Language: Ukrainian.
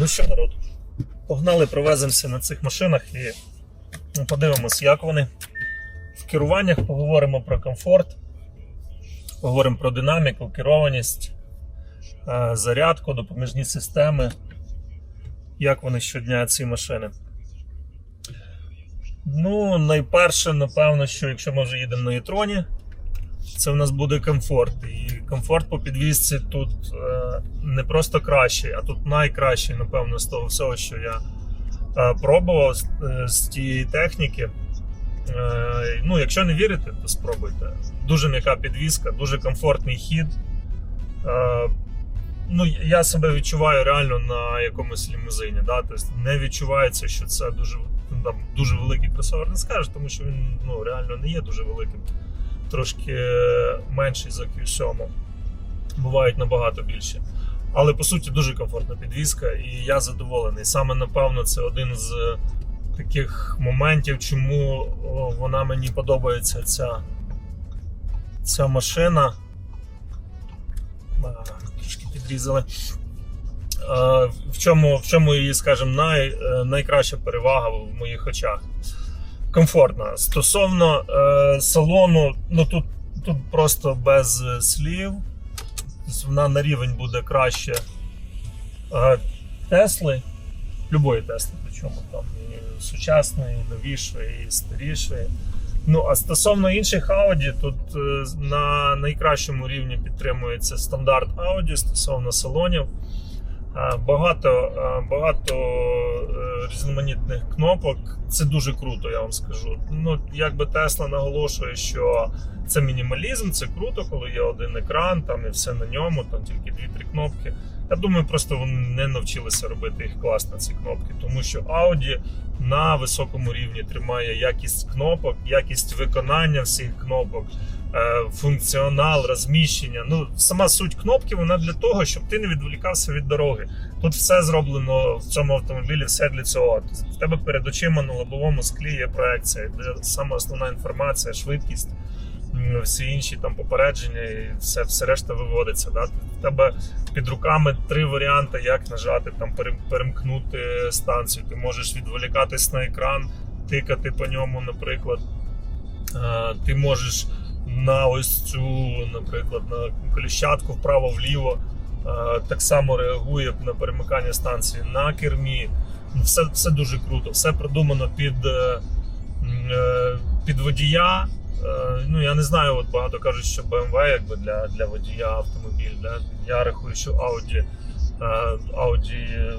Ну що, народ, погнали, провеземося на цих машинах і ну, подивимось, як вони в керуваннях, поговоримо про комфорт, поговоримо про динаміку, керованість, е, зарядку, допоміжні системи, як вони щодня ці машини. Ну, найперше, напевно, що якщо ми вже їдемо на Єтроні, це в нас буде комфорт. І комфорт по підвізці тут е, не просто кращий, а тут найкращий, напевно, з того всього, що я е, пробував з, е, тієї техніки. Ну, якщо не вірите, то спробуйте. Дуже м'яка підвізка, дуже комфортний хід. Ну, я себе відчуваю реально на якомусь лімузині. Да? Тобто не відчувається, що це дуже, там, дуже великий кросовер. Не скажеш, тому що він ну, реально не є дуже великим. Трошки менший за Q7. Бувають набагато більше. Але по суті дуже комфортна підвізка, і я задоволений. Саме напевно, це один з таких моментів, чому вона мені подобається ця, ця машина. Трошки підрізали. В чому, в чому її, скажімо, най, е, найкраща перевага в моїх очах? Комфортна. Стосовно е, салону, ну тут, тут просто без е, слів. Тобто Вона на рівень буде краще е, Тесли, любої Тесли, причому там і сучасної, і новішої, і старішої. Ну, а стосовно інших Audi, тут е, на найкращому рівні підтримується стандарт Audi стосовно салонів. Е, Багато, е, багато е, різноманітних кнопок. Це дуже круто, я вам скажу. Ну, якби Тесла наголошує, що це мінімалізм, це круто, коли є один екран, там і все на ньому, там тільки дві-три кнопки. Я думаю, просто вони не навчилися робити їх класно, ці кнопки, тому що Audi на високому рівні тримає якість кнопок, якість виконання всіх кнопок, функціонал, розміщення. Ну, сама суть кнопки вона для того, щоб ти не відволікався від дороги. Тут все зроблено в цьому автомобілі, все для цього. В тебе перед очима на лобовому склі є проекція, де саме основна інформація, швидкість, всі інші там попередження і все, все решта виводиться. Да? В тебе під руками три варіанти, як нажати, там перемкнути станцію. Ти можеш відволікатись на екран, тикати по ньому, наприклад. Е, Ти можеш на ось цю, наприклад, на коліщатку вправо-вліво. е, Так само реагує на перемикання станції на кермі. Ну, Все, все дуже круто, все продумано під, е, е, під водія. Ну, я не знаю, от багато кажуть, що BMW якби для, для водія автомобіль. Да? Я рахую, що Audi, Audi